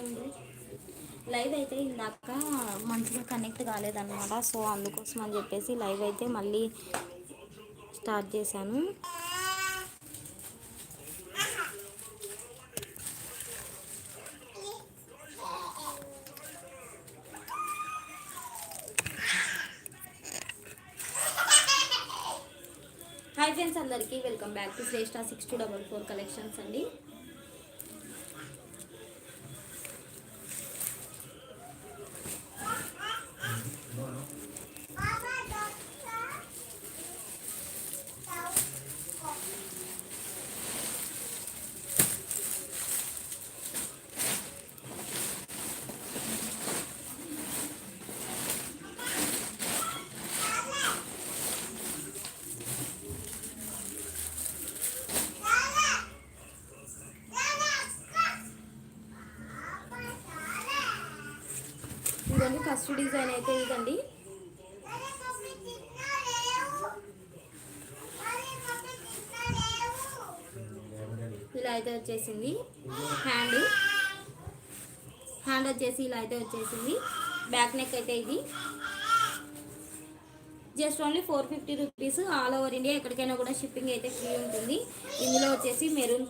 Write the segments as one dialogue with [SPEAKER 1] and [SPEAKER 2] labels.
[SPEAKER 1] అండి లైవ్ అయితే ఇందాక మంచిగా కనెక్ట్ కాలేదన్నమాట. సో అందుకోసం అని చెప్పేసి లైవ్ అయితే మళ్ళీ స్టార్ట్ చేశాను. హాయ్ ఫ్రెండ్స్ అందరికీ welcome back to Shreshta six two double four collections అండి. ఇదండి ఫస్ట్ డిజైన్ అయితే ఇదండి. ఇలా అయితే వచ్చేసింది. హ్యాండ్. హ్యాండ్ వచ్చేసి ఇలా అయితే వచ్చేసింది. బ్యాక్ నెక్ అయితే ఇది. Just only four fifty rupees all over India ఎక్కడికైనా కూడా షిప్పింగ్ అయితే ఫ్రీ ఉంటుంది. ఇందులో వచ్చేసి మెరూన్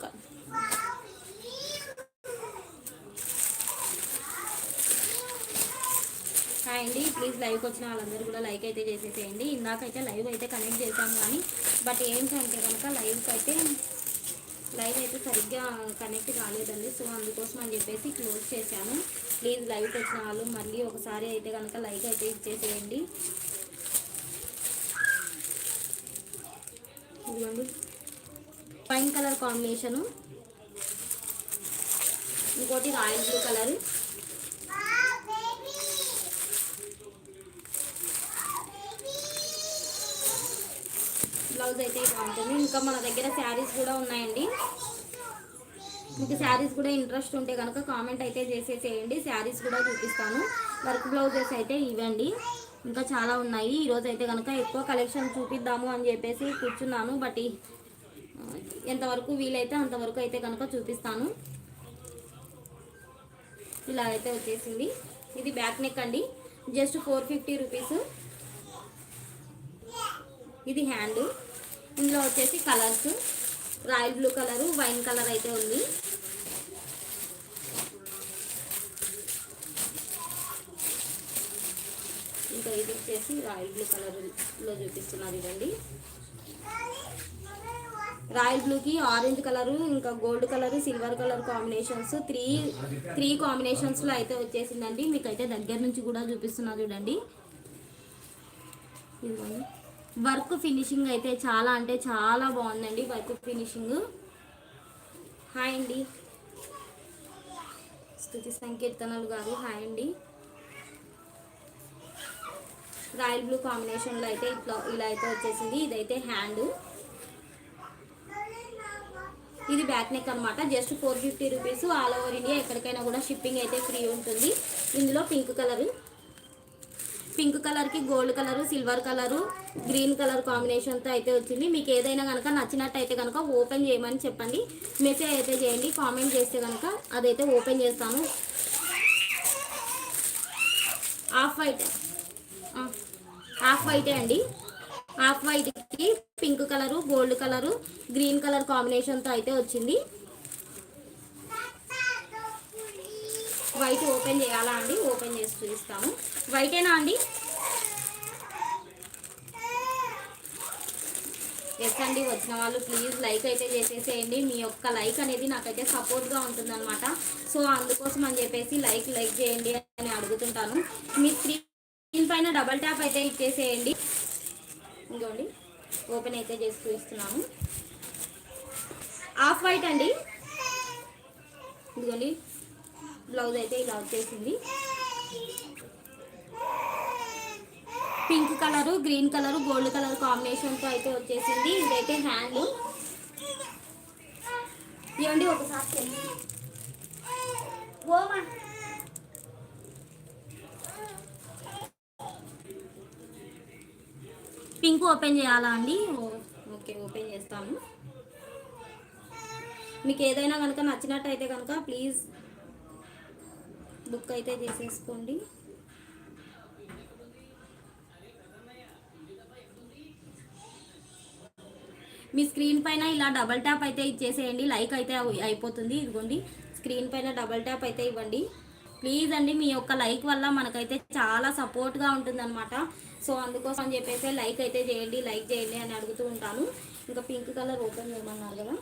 [SPEAKER 1] హాయ్ అండి ప్లీజ్ లైవ్కి వచ్చిన వాళ్ళందరూ కూడా లైక్ అయితే చేసేసేయండి. ఇందాకైతే లైవ్ అయితే కనెక్ట్ చేశాం కానీ బట్ ఏంటంటే కనుక లైవ్కి అయితే లైవ్ అయితే సరిగ్గా కనెక్ట్ కాలేదండి. సో అందుకోసం అని చెప్పేసి క్లోజ్ చేశాను. ప్లీజ్ లైవ్కి వచ్చిన వాళ్ళు మళ్ళీ ఒకసారి అయితే కనుక లైక్ అయితే ఇచ్చేసేయండి. ఇదిగోండి. పైన్ కలర్ కాంబినేషను ఇంకోటి రాయల్ బ్లూ కలర్ బ్లౌజ్ అయితే ఇలా ఉంటుంది. ఇంకా మన దగ్గర శారీస్ కూడా ఉన్నాయండి. మీకు శారీస్ కూడా ఇంట్రెస్ట్ ఉంటే కనుక కామెంట్ అయితే చేసేసేయండి. శారీస్ కూడా చూపిస్తాను. వర్క్ బ్లౌజెస్ అయితే ఇవ్వండి. ఇంకా చాలా ఉన్నాయి. ఈరోజు అయితే కనుక ఎక్కువ కలెక్షన్ చూపిద్దాము అని చెప్పేసి కూర్చున్నాను. బట్ ఎంతవరకు వీలైతే అంతవరకు అయితే కనుక చూపిస్తాను. ఇలా అయితే వచ్చేసింది. ఇది బ్యాక్ నెక్ అండి. Just four fifty rupees. ఇది హ్యాండ్. ఇందులో వచ్చేసి colours. Royal blue colour wine colour అయితే ఉంది. ఇంకా ఇది వచ్చేసి రాయల్ బ్లూ కలర్లో చూపిస్తున్నారు ఇదండి. రాయల్ బ్లూకి ఆరెంజ్ కలరు ఇంకా gold colour silver colour combinations. Three three కాంబినేషన్స్లో అయితే వచ్చేసిందండి. మీకు అయితే దగ్గర నుంచి కూడా చూపిస్తున్నా చూడండి. ఇదిగోండి. వర్క్ ఫినిషింగ్ అయితే చాలా అంటే చాలా బాగుందండి వర్క్ ఫినిషింగ్. హాయ్ అండి. స్థుతి సంకీర్తనలు గారు హాయ్ అండి. రాయల్ బ్లూ కాంబినేషన్లో అయితే ఇట్లా ఇలా అయితే వచ్చేసింది. ఇదైతే హ్యాండ్. ఇది బ్యాక్ నెక్ అనమాట just four fifty rupees all over India ఎక్కడికైనా కూడా షిప్పింగ్ అయితే ఫ్రీ ఉంటుంది. ఇందులో పింక్ కలర్. పింక్ కలర్కి gold colour silver colour green colour కాంబినేషన్తో అయితే వచ్చింది. మీకు ఏదైనా కనుక నచ్చినట్టయితే కనుక ఓపెన్ చేయమని చెప్పండి. మెసేజ్ అయితే చేయండి కామెంట్ చేస్తే కనుక అదైతే ఓపెన్ చేస్తాను. హాఫ్ వైట్ ఆఫ్ వైటే అండి. Half వైట్కి pink colour gold colour green colour కాంబినేషన్తో అయితే వచ్చింది. వైట్ ఓపెన్ చేయాలా అండి? ఓపెన్ చేసి చూపిస్తాము వైటేనా అండి? ఎస్ అండి వచ్చిన వాళ్ళు ప్లీజ్ లైక్ అయితే చేసేసేయండి. మీ యొక్క లైక్ అనేది నాకైతే సపోర్ట్గా ఉంటుందన్నమాట. సో అందుకోసం అని చెప్పేసి లైక్ లైక్ చేయండి అని అడుగుతుంటాను. మీ స్క్రీన్ పైన డబల్ ట్యాప్ అయితే ఇచ్చేసేయండి. ఇంకోండి ఓపెన్ అయితే చేసి చూస్తున్నాను ఆఫ్ వైట్ అండి. ఇదిగోండి బ్లౌజ్ అయితే ఇలా వచ్చేసింది. Pink colour green colour gold colour కాంబినేషన్తో అయితే వచ్చేసింది. ఇదైతే హ్యాండ్ ఇవ్వండి ఒకసారి ఓమా పింక్ ఓపెన్ చేయాలా అండి? ఓకే ఓపెన్ చేస్తాను. మీకు ఏదైనా కనుక నచ్చినట్టయితే కనుక ప్లీజ్ బుక్ అయితే చేసేసుకోండి. మీ స్క్రీన్ పైన ఇలా డబల్ ట్యాప్ అయితే ఇచ్చేసేయండి. లైక్ అయితే అయిపోతుంది. ఇదిగోండి. స్క్రీన్ పైన డబల్ ట్యాప్ అయితే ఇవ్వండి. ప్లీజ్ అండి మీ యొక్క లైక్ వల్ల మనకైతే చాలా సపోర్ట్గా ఉంటుందన్నమాట. సో అందుకోసం అని చెప్పేసి లైక్ అయితే చేయండి లైక్ చేయండి అని అడుగుతూ ఉంటాను. ఇంకా పింక్ కలర్ ఓపెన్ చేయమన్నారు కదా.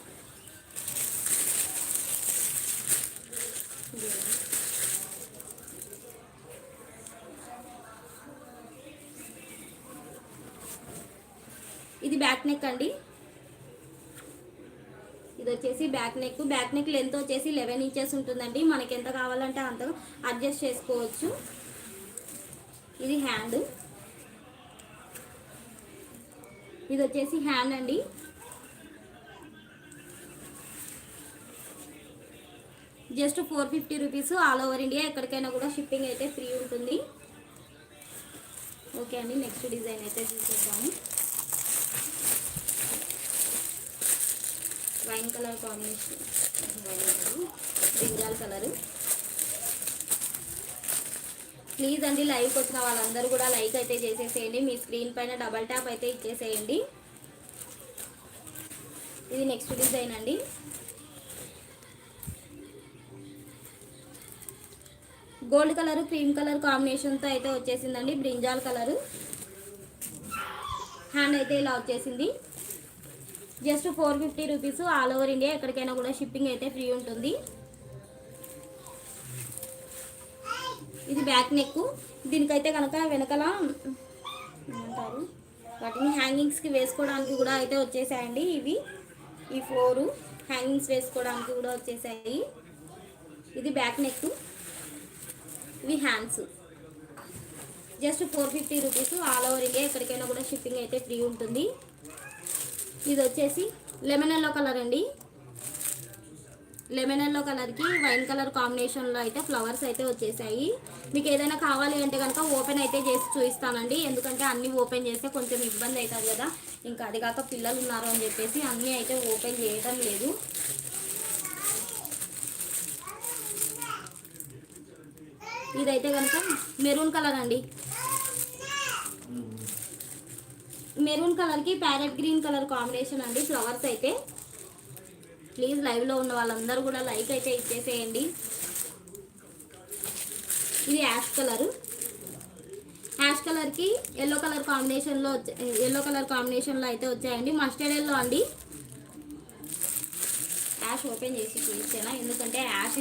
[SPEAKER 1] ఇది బ్యాక్ నెక్ అండి. ఇది వచ్చేసి back neck. Back neck length వచ్చేసి లెవెన్ ఇంచెస్ ఉంటుందండి. మనకి ఎంత కావాలంటే అంత అడ్జస్ట్ చేసుకోవచ్చు. ఇది హ్యాండ్ ఇది వచ్చేసి హ్యాండ్ అండి. Just four fifty rupees all over India ఎక్కడికైనా కూడా షిప్పింగ్ అయితే ఫ్రీ ఉంటుంది. ఓకే అండి నెక్స్ట్ డిజైన్ అయితే చూసేద్దాము. Wine colour combination. Wine brinjal colour. Please అండి లైవ్కి వచ్చిన వాళ్ళందరూ కూడా లైక్ అయితే చేసేసేయండి. మీ స్క్రీన్ పైన డబల్ ట్యాప్ అయితే ఇచ్చేసేయండి. ఇది నెక్స్ట్ డిజైన్ అండి. గోల్డ్ కలర్ క్రీమ్ కలర్ కాంబినేషన్తో అయితే వచ్చేసిందండి. Brinjal colour. హ్యాండ్ అయితే ఇలా వచ్చేసింది. Just four fifty rupees all over India ఎక్కడికైనా కూడా షిప్పింగ్ అయితే ఫ్రీ ఉంటుంది. ఇది బ్యాక్ నెక్. దీనికైతే కనుక వెనకాల ఏమంటారు? వాటిని హ్యాంగింగ్స్కి వేసుకోవడానికి కూడా అయితే వచ్చేసాయండి ఇవి. ఈ ఫ్లోరు హ్యాంగింగ్స్ వేసుకోవడానికి కూడా వచ్చేసాయి. ఇది బ్యాక్ నెక్. ఇవి hands. Just four fifty rupees all over India ఎక్కడికైనా కూడా షిప్పింగ్ అయితే ఫ్రీ ఉంటుంది. ఇది వచ్చేసి లెమన్ ఎల్లో కలర్ అండి. లెమన్ ఎల్లో కలర్కి వైన్ కలర్ కాంబినేషన్లో అయితే ఫ్లవర్స్ అయితే వచ్చేసాయి. మీకు ఏదైనా కావాలి అంటే కనుక ఓపెన్ అయితే చేసి చూపిస్తానండి. ఎందుకంటే అన్నీ ఓపెన్ చేస్తే కొంచెం ఇబ్బంది అవుతుంది కదా. ఇంకా అది కాక పిల్లలు ఉన్నారు అని చెప్పేసి అన్నీ అయితే ఓపెన్ చేయటం లేదు. ఇదైతే కనుక మెరూన్ కలర్ అండి. మెరూన్ కలర్కి ప్యారెట్ గ్రీన్ కలర్ కాంబినేషన్ అండి ఫ్లవర్స్ అయితే. ప్లీజ్ లైవ్లో ఉన్న వాళ్ళందరూ కూడా లైక్ అయితే ఇచ్చేసేయండి. ఇది యాష్ కలర్. యాష్ కలర్కి ఎల్లో కలర్ కాంబినేషన్లో ఎల్లో కలర్ కాంబినేషన్లో అయితే వచ్చాయండి. మస్టర్డ్ ఎల్లో అండి. యాష్ ఓపెన్ చేసి చూపించాను? ఎందుకంటే యాష్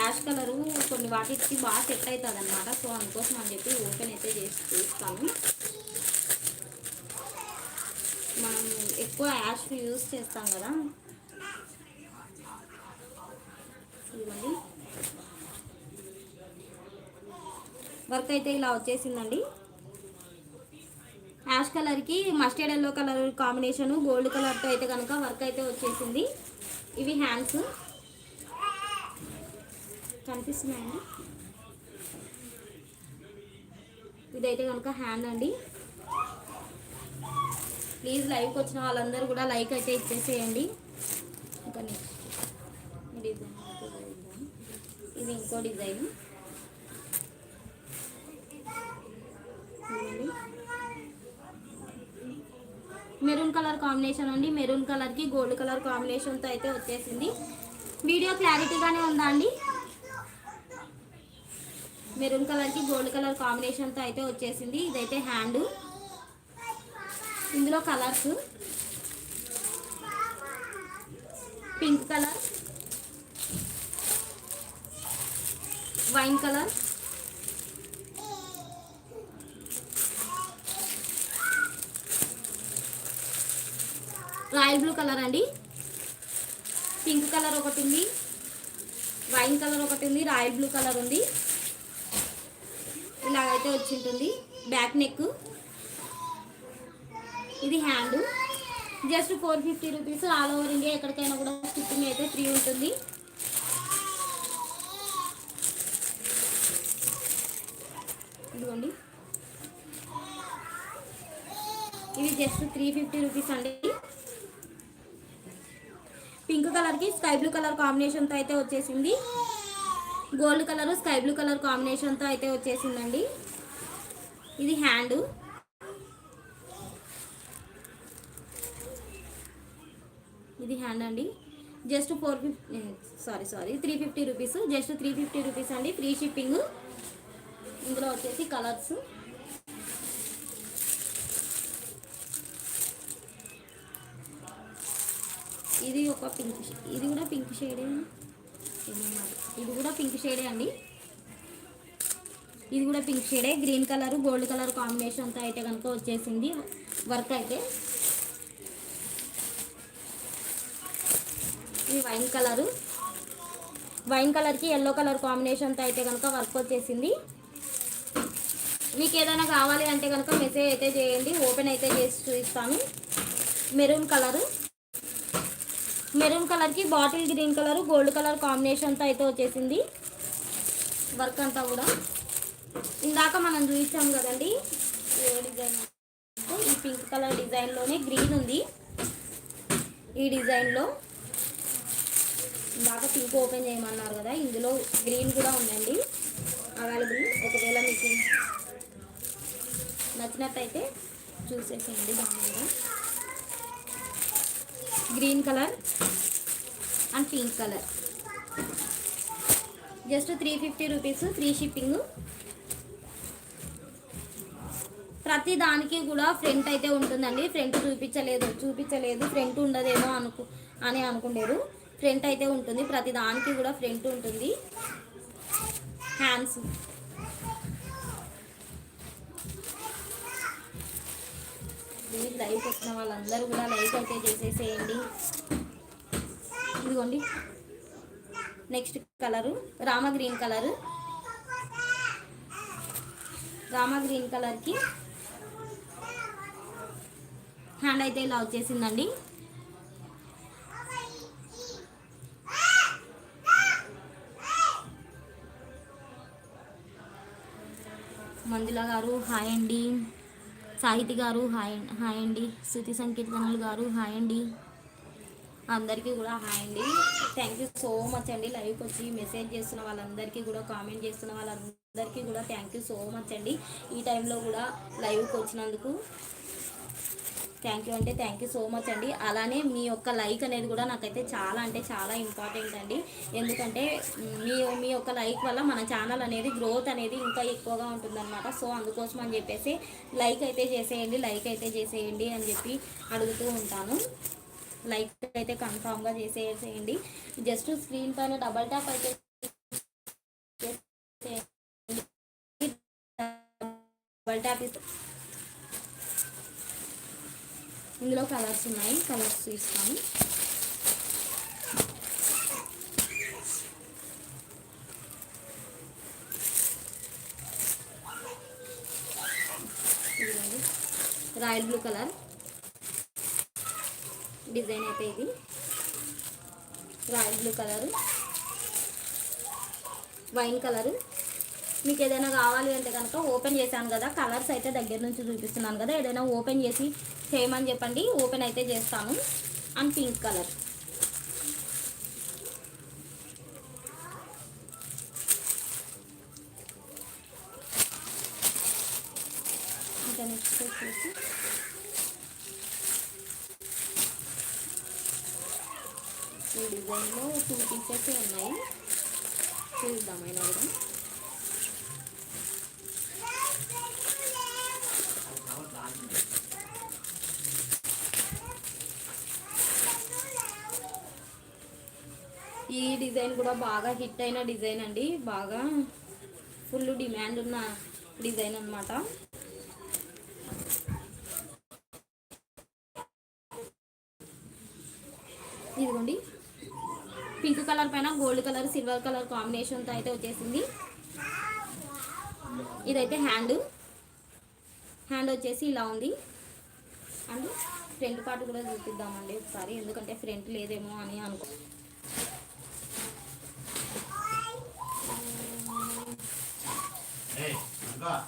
[SPEAKER 1] యాష్ కలరు కొన్ని వాటికి బాగా సెట్ అవుతుంది అనమాట సో అందుకోసం అని చెప్పి ఓపెన్ అయితే చేసి చూస్తాను మనం ఎక్కువ యాష్ యూజ్ చేస్తాం కదా వర్క్ అయితే ఇలా వచ్చేసిందండి. యాష్ కలర్కి mustard yellow colour combination gold కలర్తో అయితే కనుక వర్క్ అయితే వచ్చేసింది. ఇవి హ్యాండ్స్. కనిపిస్తున్నాయండి. ఇదైతే కనుక హ్యాండ్ అండి. ప్లీజ్ లైవ్కి వచ్చిన వాళ్ళందరూ కూడా లైక్ అయితే ఇచ్చేసేయండి. ఇంకా నెక్స్ట్ డిజైన్ ఇది ఇంకో డిజైన్. మెరూన్ కలర్ కాంబినేషన్ అండి. మెరూన్ కలర్కి గోల్డ్ కలర్ కాంబినేషన్తో అయితే వచ్చేసింది. వీడియో క్లారిటీగానే ఉందా అండి? మెరూన్ కలర్కి గోల్డ్ కలర్ కాంబినేషన్తో అయితే వచ్చేసింది. ఇదైతే హ్యాండ్. ఇందులో colours. Pink colour. Wine colour. Royal blue colour అండి. పింక్ కలర్ ఒకటి ఉంది. వైన్ కలర్ ఒకటి ఉంది. రాయల్ బ్లూ కలర్ ఉంది. ఇలాగైతే వచ్చింటుంది. Back neck. ఇది hand just four fifty rupees all over India ఎక్కడికైనా కూడా స్టిచ్చింగ్ అయితే ఫ్రీ ఉంటుంది. ఇదిగోండి. ఇవి జస్ట్ త్రీ ఫిఫ్టీ రూపీస్ అండి. పింక్ కలర్కి స్కై బ్లూ కలర్ కాంబినేషన్తో అయితే వచ్చేసింది. Gold colour sky blue colour కాంబినేషన్తో అయితే వచ్చేసిందండి. ఇది హ్యాండ్ ఇది హ్యాండ్ అండి. Just four fifty sorry sorry three fifty rupees just three fifty rupees అండి. ఫ్రీ షిప్పింగ్ ఇందులో వచ్చేసి కలర్స్ ఇది ఒక పింక్ ఇది కూడా పింక్ షేడే ఇది కూడా పింక్ షేడే అండి. ఇది కూడా పింక్ షేడే గ్రీన్ కలర్ గోల్డ్ కలర్ కాంబినేషన్తో అయితే కనుక వచ్చేసింది. వర్క్ అయితే. ఇది వైన్ కలరు. వైన్ కలర్కి ఎల్లో కలర్ కాంబినేషన్తో అయితే కనుక వర్క్ వచ్చేసింది. మీకు ఏదైనా కావాలి అంటే కనుక మెసేజ్ అయితే చేయండి. ఓపెన్ అయితే చేసి చూపిస్తాను. Maroon colour. మెరూన్ కలర్కి bottle green colour gold colour కాంబినేషన్తో అయితే వచ్చేసింది. వర్క్ అంతా కూడా. ఇందాక మనం చూపించాం కదండి ఏ డిజైన్ ఈ పింక్ కలర్ డిజైన్లోనే గ్రీన్ ఉంది. ఈ డిజైన్లో బాగా పింక్ ఓపెన్ చేయమన్నారు కదా ఇందులో గ్రీన్ కూడా ఉందండి. అవైలబుల్. ఒకవేళ మీకు నచ్చినట్టయితే చూసేసేయండి బాగుంది. Green colour and pink colour. Just three fifty rupees free shipping. ప్రతి దానికి కూడా ఫ్రంట్ అయితే ఉంటుందండి. ఫ్రంట్ చూపించలేదు చూపించలేదు. ఫ్రంట్ ఉండదేమో అనుకు అని అనుకుండేరు. ఫ్రంట్ అయితే ఉంటుంది. ప్రతి దానికి కూడా ఫ్రంట్ ఉంటుంది. హ్యాండ్స్ ప్లీజ్ లైక్ వచ్చిన వాళ్ళందరూ కూడా లైక్ అయితే చేసేసేయండి. ఇదిగోండి. Next colour Rama green colour Rama green కలర్కి హ్యాండ్ అయితే ఇలా వచ్చేసిందండి. మంజుల గారు హాయ్ అండి. సాహితి గారు హాయ్ హాయ్ అండి. శృతి సంకీర్తనలు గారు హాయ్ అండి. అందరికీ కూడా హాయ్ అండి. థ్యాంక్ యూ సో మచ్ అండి. లైవ్కి వచ్చి మెసేజ్ చేస్తున్న వాళ్ళందరికీ కూడా కామెంట్ చేస్తున్న వాళ్ళందరికీ కూడా థ్యాంక్ యూ సో మచ్ అండి. ఈ టైంలో కూడా లైవ్కి వచ్చినందుకు థ్యాంక్ యూ అంటే థ్యాంక్ యూ సో మచ్ అండి. అలానే మీ యొక్క లైక్ అనేది కూడా నాకైతే చాలా అంటే చాలా ఇంపార్టెంట్ అండి. ఎందుకంటే మీ మీ యొక్క లైక్ వల్ల మన ఛానల్ అనేది గ్రోత్ అనేది ఇంకా ఎక్కువగా ఉంటుందన్నమాట. సో అందుకోసం అని చెప్పేసి లైక్ అయితే చేసేయండి లైక్ అయితే చేసేయండి అని చెప్పి అడుగుతూ ఉంటాను. లైక్ అయితే కన్ఫామ్గా చేసేసేయండి జస్ట్ స్క్రీన్ పైన డబల్ ట్యాప్ అయితే డబల్ ట్యాప్ ఇస్తే ఇందులో కలర్స్ ఉన్నాయి. కలర్స్ తీసుకొని రాయల్ బ్లూ కలర్. డిజైన్ అయితే ఇది. Royal blue colour. Wine colour. మీకు ఏదైనా కావాలి అంటే కనుక ఓపెన్ చేశాను కదా. కలర్స్ అయితే దగ్గర నుంచి చూపిస్తున్నాను కదా. ఏదైనా ఓపెన్ చేసి చేయమని చెప్పండి. ఓపెన్ అయితే చేస్తాను అండ్ పింక్ కలర్ ఇంకా నెక్స్ట్ వచ్చేసి ఈ డిజైన్లో టూ పీసెస్ ఉన్నాయి. చూద్దాం అయినా కూడా ఈ డిజైన్ కూడా బాగా హిట్ అయిన డిజైన్ అండి. బాగా ఫుల్ డిమాండ్ ఉన్న డిజైన్ అన్నమాట. ఇదిగోండి. పింక్ కలర్ పైన గోల్డ్ కలర్ సిల్వర్ కలర్ కాంబినేషన్తో అయితే వచ్చేసింది. ఇదైతే హ్యాండ్. హ్యాండ్ వచ్చేసి ఇలా ఉంది. అండ్ ఫ్రంట్ పార్ట్ కూడా చూపిద్దామండి ఒకసారి ఎందుకంటే ఫ్రంట్ లేదేమో అని అనుకో
[SPEAKER 2] ఏయ్,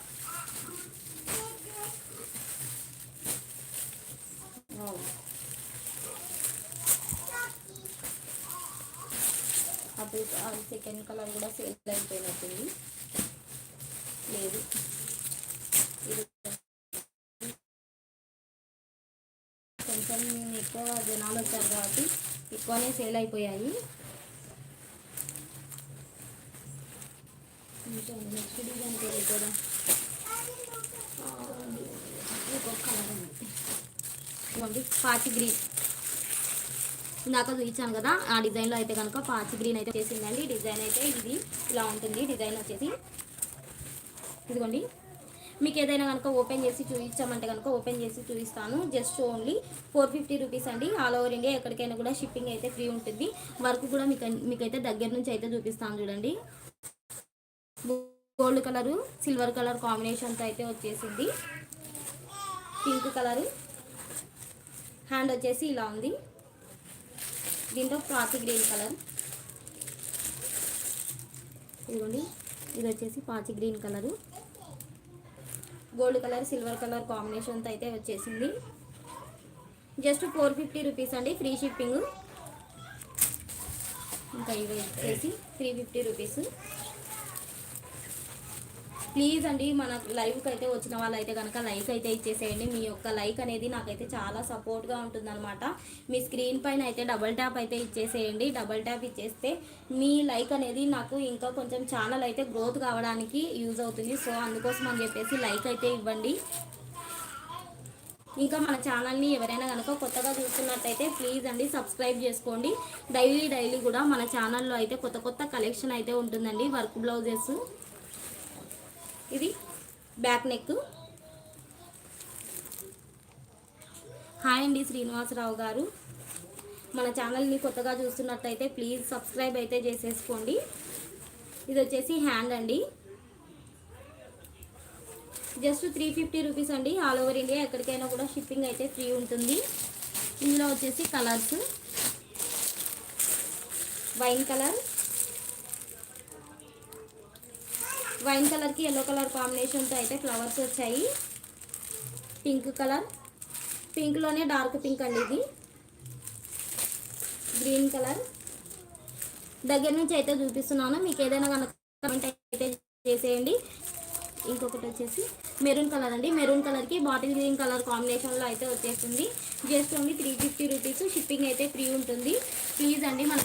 [SPEAKER 1] అప్పుడు సెకండ్ కలర్ కూడా సేల్ అయిపోయినట్టుంది. లేదు. ఇది కొంచెం ఎక్కువ జనాలు వచ్చారు కాబట్టి ఎక్కువనే సేల్ అయిపోయాయి. నెక్స్ట్ డిజైన్ తెలియకూడదు ఇంకొక కలర్ ఉంది ఇవ్వండి పాచి గ్రీన్. ఇందాక చూపించాను కదా ఆ డిజైన్లో అయితే కనుక పాచి గ్రీన్ అయితే చేసిందండి. డిజైన్ అయితే ఇది ఇలా ఉంటుంది. డిజైన్ వచ్చేసి ఇదిగోండి. మీకు ఏదైనా కనుక ఓపెన్ చేసి చూపించామంటే కనుక ఓపెన్ చేసి చూపిస్తాను. Just only four fifty rupees అండి. ఆల్ ఓవర్ ఇండియా ఎక్కడికైనా కూడా షిప్పింగ్ అయితే ఫ్రీ ఉంటుంది. వర్క్ కూడా మీకు మీకైతే దగ్గర నుంచి అయితే చూపిస్తాను చూడండి. గోల్డ్ కలరు సిల్వర్ కలర్ కాంబినేషన్తో అయితే వచ్చేసింది. Pink colour. హ్యాండ్ వచ్చేసి ఇలా ఉంది. దీంట్లో పాతి గ్రీన్ కలర్. ఇదిగోండి ఇది వచ్చేసి పాచి green colour. Gold colour silver colour కాంబినేషన్తో అయితే వచ్చేసింది. జస్ట్ ఫోర్ ఫిఫ్టీ రూపీస్ అండి ఫ్రీ షిప్పింగ్. ఇంకా ఇవి వచ్చేసి త్రీ ఫిఫ్టీ రూపీస్. ప్లీజ్ అండి మన లైవ్కి అయితే వచ్చిన వాళ్ళైతే కనుక లైక్ అయితే ఇచ్చేసేయండి. మీ యొక్క లైక్ అనేది నాకైతే చాలా సపోర్ట్గా ఉంటుందన్నమాట. మీ స్క్రీన్ పైన అయితే డబల్ ట్యాప్ అయితే ఇచ్చేసేయండి. డబల్ ట్యాప్ ఇచ్చేస్తే మీ లైక్ అనేది నాకు ఇంకా కొంచెం ఛానల్ అయితే గ్రోత్ కావడానికి యూజ్ అవుతుంది. సో అందుకోసం అని చెప్పేసి లైక్ అయితే ఇవ్వండి. ఇంకా మన ఛానల్ని ఎవరైనా కనుక కొత్తగా చూస్తున్నట్టయితే ప్లీజ్ అండి సబ్స్క్రైబ్ చేసుకోండి. డైలీ డైలీ కూడా మన ఛానల్లో అయితే కొత్త కొత్త కలెక్షన్ అయితే ఉంటుందండి. Work blouses. ఇది బ్యాక్ నెక్. హాయ్ అండి శ్రీనివాసరావు గారు. మన ఛానల్ని కొత్తగా చూస్తున్నట్టయితే ప్లీజ్ సబ్స్క్రైబ్ అయితే చేసేసుకోండి. ఇది వచ్చేసి హ్యాండ్ అండి. జస్ట్ త్రీ ఫిఫ్టీ రూపీస్ అండి. ఆల్ ఓవర్ ఇండియా ఎక్కడికైనా కూడా షిప్పింగ్ అయితే ఫ్రీ ఉంటుంది. ఇందులో వచ్చేసి కలర్స్. Wine colour. వైన్ కలర్కి ఎల్లో కలర్ కాంబినేషన్తో అయితే ఫ్లవర్స్ వచ్చాయి. Pink colour. పింక్లోనే డార్క్ పింక్ అండి ఇది. Green colour. దగ్గర నుంచి అయితే చూపిస్తున్నాను. మీకు ఏదైనా కనుక కమెంట్ అయితే చేసేయండి. ఇంకొకటి వచ్చేసి మెరూన్ కలర్ అండి. మెరూన్ కలర్కి బాటిల్ గ్రీన్ కలర్ కాంబినేషన్లో అయితే వచ్చేస్తుంది just only three fifty rupees shipping అయితే ఫ్రీ ఉంటుంది. ప్లీజ్ అండి మన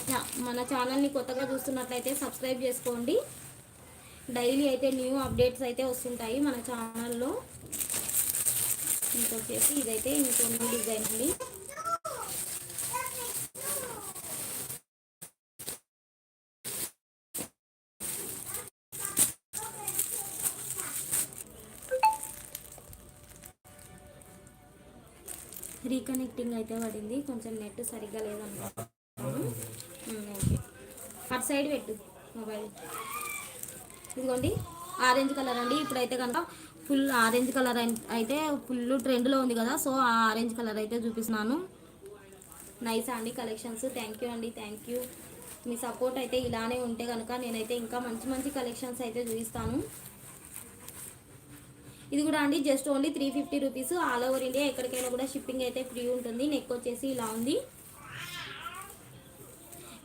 [SPEAKER 1] మన ఛానల్ని కొత్తగా చూస్తున్నట్లయితే సబ్స్క్రైబ్ చేసుకోండి. డైలీ అయితే న్యూ అప్డేట్స్ అయితే వస్తుంటాయి మన ఛానల్లో. ఇంకొచ్చేసి ఇదైతే ఇంకొన్ని డిజైన్ అండి రీకనెక్టింగ్ అయితే పడింది. కొంచెం నెట్ సరిగ్గా లేదన్నమాట ఓకే. అటు సైడ్ పెట్టు మొబైల్. ఇదిగోండి ఆరెంజ్ కలర్ అండి. ఇప్పుడైతే కనుక ఫుల్ ఆరెంజ్ కలర్ అయితే ఫుల్ ట్రెండ్లో ఉంది కదా సో ఆ ఆరెంజ్ కలర్ అయితే చూపిస్తున్నాను. నైస్ అండి కలెక్షన్స్. థ్యాంక్ యూ అండి థ్యాంక్ యూ. మీ సపోర్ట్ అయితే ఇలానే ఉంటే కనుక నేనైతే ఇంకా మంచి మంచి కలెక్షన్స్ అయితే చూపిస్తాను. ఇది కూడా అండి just only three fifty rupees all over India ఎక్కడికైనా కూడా షిప్పింగ్ అయితే ఫ్రీ ఉంటుంది. నెక్ వచ్చేసి ఇలా ఉంది.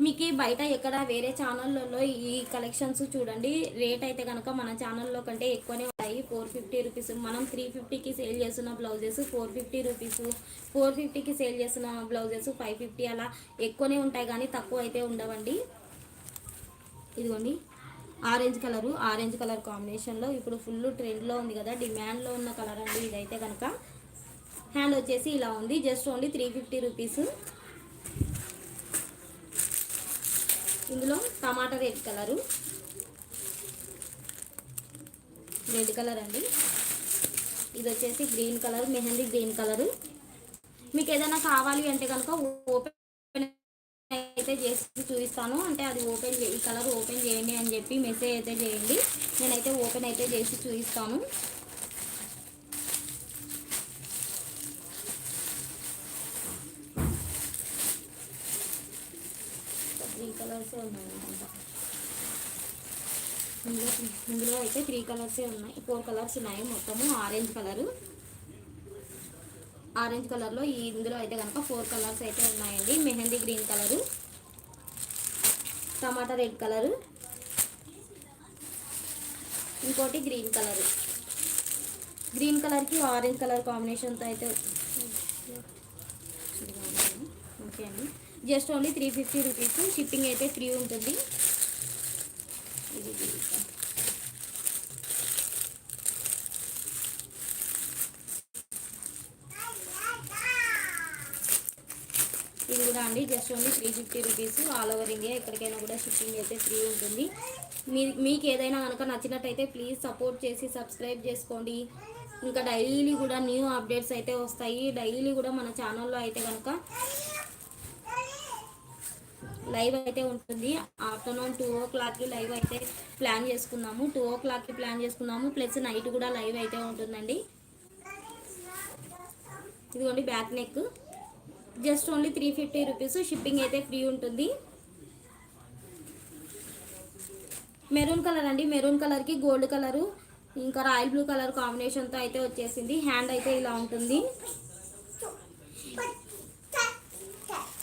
[SPEAKER 1] మీకు బయట ఎక్కడ వేరే ఛానళ్ళలో ఈ కలెక్షన్స్ చూడండి. రేట్ అయితే కనుక మన ఛానల్లో కంటే ఎక్కువనే ఉంటాయి. ఫోర్ ఫిఫ్టీ రూపీస్ మనం త్రీ ఫిఫ్టీకి సేల్ చేస్తున్న blouses four fifty rupees four ఫిఫ్టీకి సేల్ చేస్తున్న బ్లౌజెస్ ఫైవ్ ఫిఫ్టీ అలా ఎక్కువనే ఉంటాయి కానీ తక్కువ అయితే ఉండవండి. ఇదిగోండి. ఆరెంజ్ కలరు ఆరెంజ్ కలర్ కాంబినేషన్లో ఇప్పుడు ఫుల్ ట్రెండ్లో ఉంది కదా డిమాండ్లో ఉన్న కలర్ అండి ఇదైతే కనుక హ్యాండ్ వచ్చేసి ఇలా ఉంది. Just only three fifty rupees. ఇందులో టమాటా రెడ్ కలరు. రెడ్ కలర్ అండి. ఇది వచ్చేసి green colour mehndi green colour. మీకు ఏదైనా కావాలి అంటే కనుక ఓపెన్ అయితే చేసి చూపిస్తాను. అంటే అది ఓపెన్ ఈ కలర్ ఓపెన్ చేయండి అని చెప్పి మెసేజ్ అయితే చేయండి. నేనైతే ఓపెన్ అయితే చేసి చూపిస్తాను త్రీ కలర్సే ఉన్నాయి అనమాట ఇందులో ఇందులో అయితే త్రీ కలర్సే ఉన్నాయి. ఫోర్ కలర్స్ ఉన్నాయి మొత్తము. Orange colour. ఆరెంజ్ కలర్లో ఈ ఇందులో అయితే కనుక ఫోర్ కలర్స్ అయితే ఉన్నాయండి. Mehndi green colour. టమాటా రెడ్ కలరు. ఇంకోటి గ్రీన్ కలర్. గ్రీన్ కలర్కి ఆరెంజ్ కలర్ కాంబినేషన్తో అయితే ఓకే అండి. Just only three fifty rupees. Shipping అయితే ఫ్రీ ఉంటుంది. ఇది ఇది. కూడా అండి just only three fifty rupees. All over India ఎక్కడికైనా కూడా షిప్పింగ్ అయితే ఫ్రీ ఉంటుంది. మీ మీకు ఏదైనా కనుక నచ్చినట్టయితే ప్లీజ్ సపోర్ట్ చేసి సబ్స్క్రైబ్ చేసుకోండి. ఇంకా డైలీ కూడా న్యూ అప్డేట్స్ అయితే వస్తాయి. డైలీ కూడా మన ఛానల్లో అయితే కనుక లైవ్ అయితే ఉంటుంది. ఆఫ్టర్నూన్ టూ ఓ క్లాక్కి లైవ్ అయితే ప్లాన్ చేసుకున్నాము. టూ ఓ క్లాక్కి ప్లాన్ చేసుకున్నాము. ప్లస్ నైట్ కూడా లైవ్ అయితే ఉంటుందండి. ఇదిగోండి back neck. Just only three fifty rupees. Shipping అయితే ఫ్రీ ఉంటుంది. మెరూన్ కలర్ అండి. మెరూన్ కలర్కి గోల్డ్ కలరు. ఇంకా రాయల్ బ్లూ కలర్ కాంబినేషన్తో అయితే వచ్చేసింది. హ్యాండ్ అయితే ఇలా ఉంటుంది.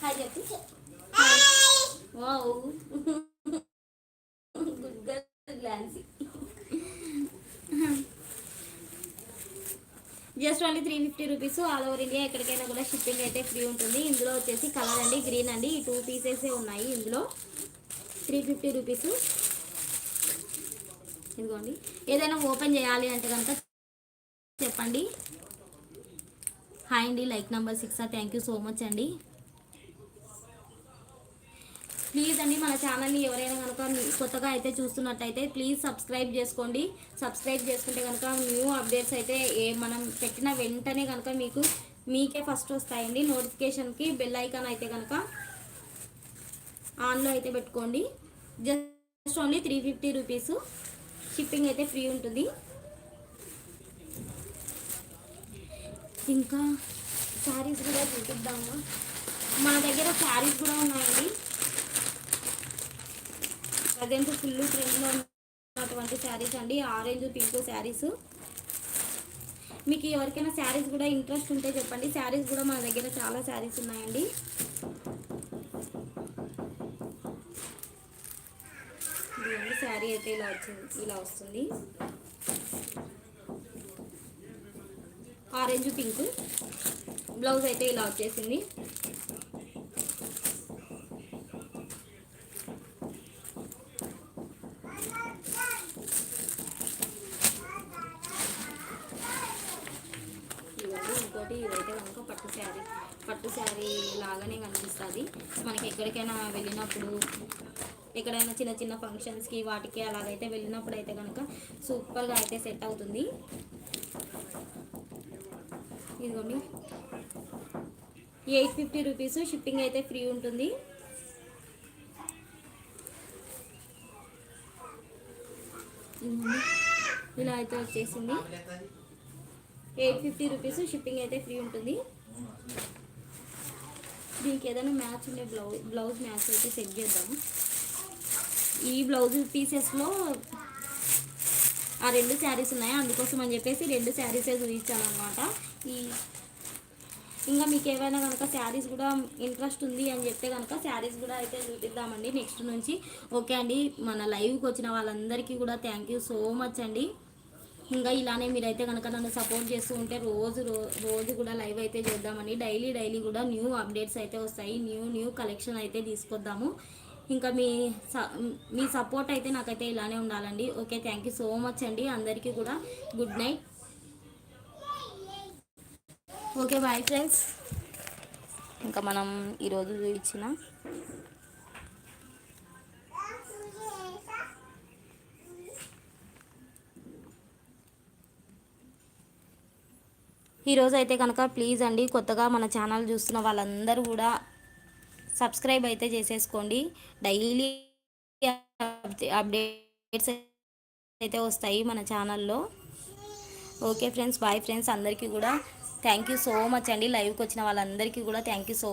[SPEAKER 1] Hi wow. Good girl just only three fifty rupees all over India ఎక్కడికైనా కూడా షిప్పింగ్ అయితే ఫ్రీ ఉంటుంది. ఇందులో వచ్చేసి కలర్ అండి గ్రీన్ అండి. ఈ టూ పీసెస్ ఉన్నాయి ఇందులో. త్రీ ఫిఫ్టీ రూపీస్ ఇదిగోండి. ఏదైనా ఓపెన్ చేయాలి అంటే కనుక చెప్పండి. హాయ్ అండి like number six thank you so much అండి. ప్లీజ్ అండి మన ఛానల్ని ఎవరైనా కనుక కొత్తగా అయితే చూస్తున్నట్టయితే ప్లీజ్ సబ్స్క్రైబ్ చేసుకోండి. సబ్స్క్రైబ్ చేసుకుంటే కనుక న్యూ అప్డేట్స్ అయితే ఏ మనం పెట్టిన వెంటనే కనుక మీకు మీకే ఫస్ట్ వస్తాయండి. నోటిఫికేషన్కి బెల్ ఐకాన్ అయితే కనుక ఆన్లో అయితే పెట్టుకోండి. Just only three fifty rupees shipping అయితే ఫ్రీ ఉంటుంది. ఇంకా శారీస్ కూడా చూపిద్దాము. మన దగ్గర శారీస్ కూడా ఉన్నాయండి. ప్రజెంట్ ఫుల్ ట్రెండ్లో ఉన్నటువంటి శారీస్ అండి. Orange pink saris. మీకు ఎవరికైనా శారీస్ కూడా ఇంట్రెస్ట్ ఉంటే చెప్పండి. శారీస్ కూడా మన దగ్గర చాలా శారీస్ ఉన్నాయండి. శారీ అయితే ఇలా వచ్చింది ఇలా వస్తుంది. Orange pink. బ్లౌజ్ అయితే ఇలా వచ్చేసింది ఇదిగోండి ఇంకోటి ఇదైతే కనుక పట్టు శారీ పట్టు శారీ లాగానే కనిపిస్తుంది మనకి ఎక్కడికైనా వెళ్ళినప్పుడు ఎక్కడైనా చిన్న చిన్న ఫంక్షన్స్కి వాటికి అలాగైతే వెళ్ళినప్పుడు అయితే కనుక సూపర్గా అయితే సెట్ అవుతుంది. ఇదిగోండి. ఎయిట్ ఫిఫ్టీ రూపీస్ షిప్పింగ్ అయితే ఫ్రీ ఉంటుంది. ఇలా అయితే వచ్చేసింది. ఎయిట్ ఫిఫ్టీ రూపీస్ షిప్పింగ్ అయితే ఫ్రీ ఉంటుంది. దీనికి ఏదైనా మ్యాచ్ ఉండే బ్లౌజ్ బ్లౌజ్ మ్యాచ్ అయితే సెట్ చేద్దాము ఈ బ్లౌజ్ పీసెస్లో ఆ రెండు శారీస్ ఉన్నాయి. అందుకోసం అని చెప్పేసి రెండు శారీసే చూపించాను అనమాట ఈ ఇంకా మీకు ఏమైనా కనుక శారీస్ కూడా ఇంట్రెస్ట్ ఉంది అని చెప్తే కనుక శారీస్ కూడా అయితే చూపిద్దామండి నెక్స్ట్ నుంచి. ఓకే అండి మన లైవ్కి వచ్చిన వాళ్ళందరికీ కూడా థ్యాంక్ యూ సో మచ్ అండి. ఇంకా ఇలానే మీరైతే కనుక నన్ను సపోర్ట్ చేస్తూ ఉంటే రోజు రోజు కూడా లైవ్ అయితే చేద్దామండి డైలీ డైలీ కూడా న్యూ అప్డేట్స్ అయితే వస్తాయి. న్యూ న్యూ కలెక్షన్ అయితే తీసుకొద్దాము. ఇంకా మీ స- మీ సపోర్ట్ అయితే నాకైతే ఇలానే ఉండాలండి. Okay thank you so much అండి. అందరికీ కూడా good night. Okay bye friends. ఇంకా మనం ఈరోజు ఇచ్చిన ఈరోజు అయితే కనుక ప్లీజ్ అండి కొత్తగా మన ఛానల్ చూస్తున్న వాళ్ళందరూ కూడా సబ్స్క్రైబ్ అయితే చేసేసుకోండి. డైలీ అప్డేట్స్ అయితే వస్తాయి మన ఛానల్లో ఓకే ఫ్రెండ్స్ బాయ్ ఫ్రెండ్స్ అందరికీ కూడా. థ్యాంక్ యూ సో మచ్ అండి. లైవ్కి వచ్చిన వాళ్ళందరికీ కూడా థ్యాంక్ యూ సో